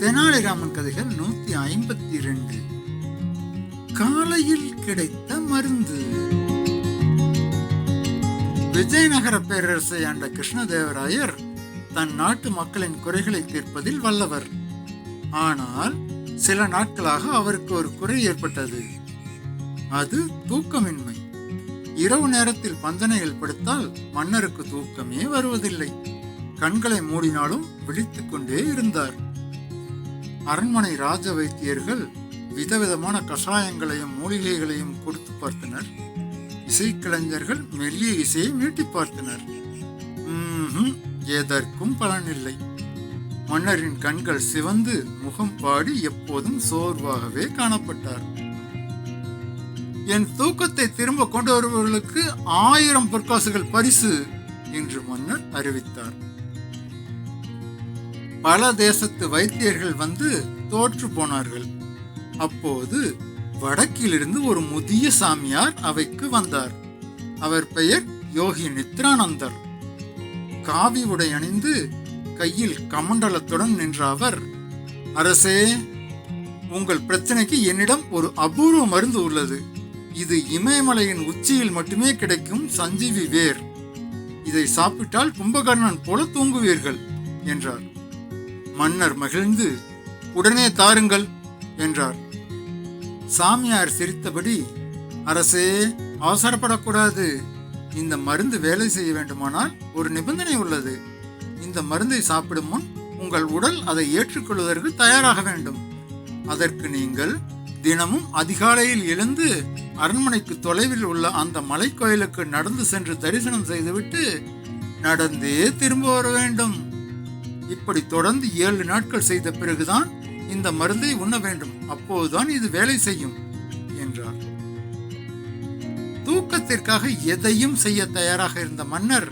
தெனாலிராமன் கதைகள் நூத்தி ஐம்பத்தி இரண்டு காலையில் கிடைத்த மருந்து. விஜயநகர பேரரசை ஆண்ட கிருஷ்ணதேவராயர் தன் நாட்டு மக்களின் குறைகளை தீர்ப்பதில் வல்லவர். ஆனால் சில நாட்களாக அவருக்கு ஒரு குறை ஏற்பட்டது. அது தூக்கமின்மை. இரவு நேரத்தில் பந்தனையில் படுத்தால் மன்னருக்கு தூக்கமே வருவதில்லை. கண்களை மூடினாலும் விழித்துக் கொண்டே இருந்தார். அரண்மனை ராஜ வைத்தியர்கள் விதவிதமான கஷாயங்களையும் மூலிகைகளையும் கொடுத்து பார்த்தனர். இசைக்கலைஞர்கள் மெல்லிய இசையை மீட்டி பார்த்தனர். எதற்கும் பலனில்லை. மன்னரின் கண்கள் சிவந்து முகம் பாடி எப்போதும் சோர்வாகவே காணப்பட்டார். என் தூக்கத்தை திரும்ப கொண்டு வருபவர்களுக்கு ஆயிரம் பொற்காசுகள் பரிசு! என்று மன்னர் அறிவித்தார். பல தேசத்து வைத்தியர்கள் வந்து தோற்று போனார்கள். அப்போது வடக்கிலிருந்து ஒரு முதிய சாமியார் அவைக்கு வந்தார். அவர் பெயர் யோகி நித்ரானந்தர். காவி உடை அணிந்து கையில் கமண்டலத்துடன் நின்ற அவர் அரசே உங்கள் பிரச்சனைக்கு என்னிடம் ஒரு அபூர்வ மருந்து உள்ளது. இது இமயமலையின் உச்சியில் மட்டுமே கிடைக்கும் சஞ்சீவி வேர். இதை சாப்பிட்டால் கும்பகர்ணன் போல தூங்குவீர்கள் என்றார். மன்னர் மகிழ்ந்து உடனே தாருங்கள் என்றார். சாமியார் சிரித்தபடி அரசே அவசரப்படக்கூடாது. இந்த மருந்து வேலை செய்ய வேண்டுமானால் ஒரு நிபந்தனை உள்ளது. இந்த மருந்தை சாப்பிடும் முன் உங்கள் உடல் அதை ஏற்றுக்கொள்வதற்கு தயாராக வேண்டும். அதற்கு நீங்கள் தினமும் அதிகாலையில் எழுந்து அரண்மனைக்கு தொலைவில் உள்ள அந்த மலைக்கோயிலுக்கு நடந்து சென்று தரிசனம் செய்துவிட்டு நடந்தே திரும்ப வர வேண்டும். இப்படி தொடர்ந்து ஏழு நாட்கள் செய்த பிறகுதான் இந்த மருந்தை உண்ண வேண்டும். அப்போதுதான் இது வேலை செய்யும் என்றார். தூக்கத்திற்காக எதையும் செய்ய தயாராக இருந்த மன்னர்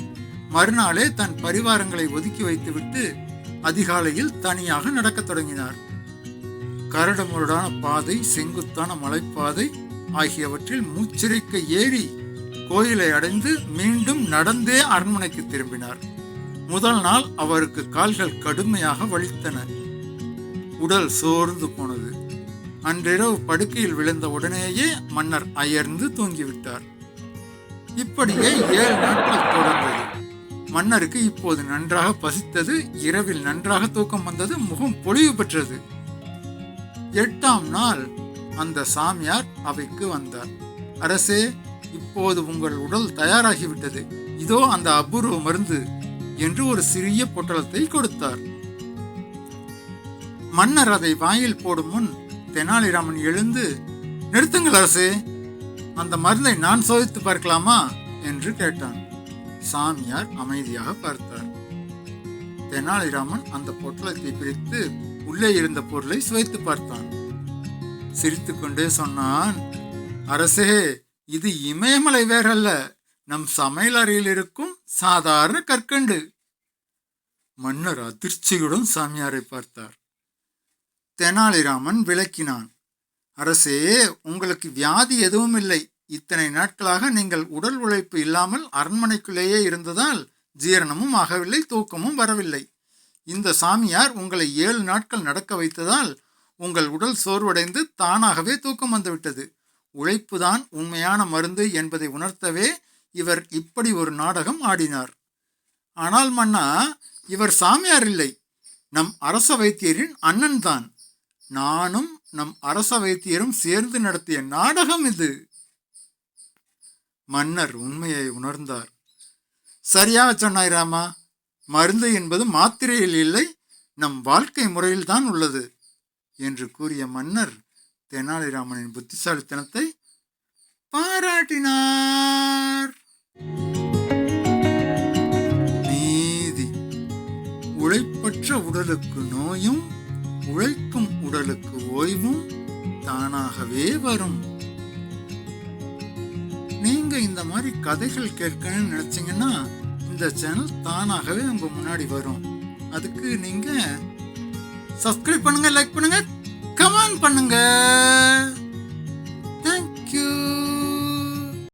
மறுநாளே தன் பரிவாரங்களை ஒதுக்கி வைத்துவிட்டு அதிகாலையில் தனியாக நடக்கத் தொடங்கினார். கரடுமுரடான பாதை செங்குத்தான மலைப்பாதை ஆகியவற்றில் மூச்சிறைக்க ஏறி கோயிலை அடைந்து மீண்டும் நடந்தே அரண்மனைக்கு திரும்பினார். முதல் நாள் அவருக்கு கால்கள் கடுமையாக வலித்தன. உடல் சோர்ந்து போனது. அன்றிரவு படுக்கையில் விழுந்த உடனேயே மன்னர் அயர்ந்து தூங்கிவிட்டார். இப்படியே ஏழு நாட்கள் தொடர்ந்தது. மன்னருக்கு இப்போது நன்றாக பசித்தது இரவில் நன்றாக தூக்கம் வந்தது முகம் பொழிவு பெற்றது. எட்டாம் நாள் அந்த சாமியார் அவைக்கு வந்தார். அரசே இப்போது உங்கள் உடல் தயாராகிவிட்டது. இதோ அந்த அபூர்வ மருந்து என்று ஒரு சிறிய பொட்டலத்தை கொடுத்தார். மன்னர் அதை வாயில் போடும் முன் தெனாலிராமன் எழுந்து நிறுத்துங்கள் அரசே அந்த மருந்தை நான் சோதித்து பார்க்கலாமா? என்று கேட்டான். சாமியார் அமைதியாக பார்த்தார். தெனாலிராமன் அந்த பொட்டலத்தை பிரித்து உள்ளே இருந்த பொருளை சுவைத்து பார்த்தான். சிரித்துக்கொண்டே சொன்னான் அரசே இது இமயமலை வேறல்ல. நம் சமையல் அறையில் இருக்கும் சாதாரண கற்கண்டு. மன்னர் அதிர்ச்சியுடன் சாமியாரை பார்த்தார். தெனாலிராமன் விளக்கினான் அரசே உங்களுக்கு வியாதி எதுவும் இல்லை. இத்தனை நாட்களாக நீங்கள் உடல் உழைப்பு இல்லாமல் அரண்மனைக்குள்ளேயே இருந்ததால் ஜீரணமும் ஆகவில்லை தூக்கமும் வரவில்லை. இந்த சாமியார் உங்களை ஏழு நாட்கள் நடக்க வைத்ததால் உங்கள் உடல் சோர்வடைந்து தானாகவே தூக்கம் வந்துவிட்டது. உழைப்புதான் உண்மையான மருந்து என்பதை உணர்த்தவே இவர் இப்படி ஒரு நாடகம் ஆடினார். ஆனால் மன்னா இவர் சாமியார் இல்லை. நம் அரச வைத்தியரின் அண்ணன் தான். நானும் நம் அரச வைத்தியரும் சேர்ந்து நடத்திய நாடகம் இது. மன்னர் உண்மையை உணர்ந்தார். சரியாக சொன்னாய் ராமா மருந்து என்பது மாத்திரையில் இல்லை நம் வாழ்க்கை முறையில் தான் உள்ளது என்று கூறிய மன்னர் தெனாலிராமனின் புத்திசாலித்தனத்தை பாராட்டினார். நீதி. உழைப்பற்ற உடலுக்கு நோயும் உழைக்கும் உடலுக்கு ஓய்வும் தானாகவே வரும். நீங்க இந்த மாதிரி கதைகள் கேட்கணும்னு நினைச்சீங்கன்னா இந்த சேனல் தானாகவே உங்க முன்னாடி வரும். அதுக்கு நீங்க சப்ஸ்கிரைப் பண்ணுங்க லைக் பண்ணுங்க கமெண்ட் பண்ணுங்க.